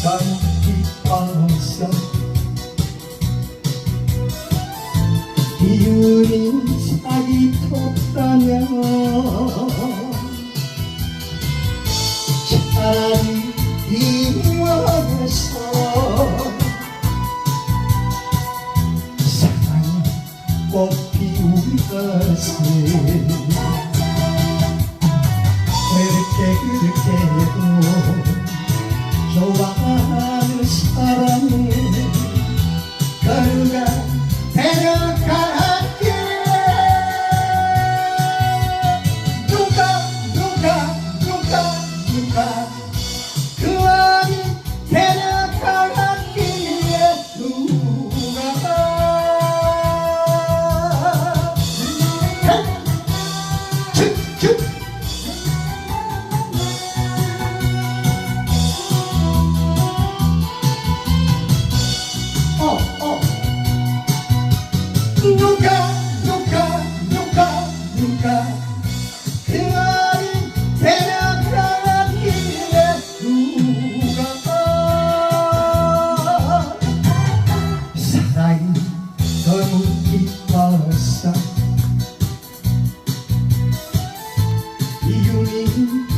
기뻐서 이유는 사기 텄다면 차라리 이와에서 사랑이 꽃 피울 것을 좋아하는 사람을 누가, 누가, 누가, 누가, 그 아이 데려가기에 누가, 사랑이 너무 기뻐서 이유미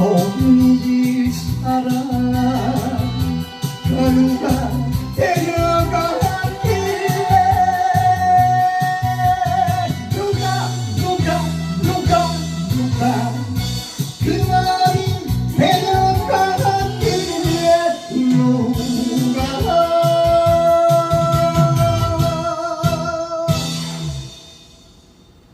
봄이지 사랑 그가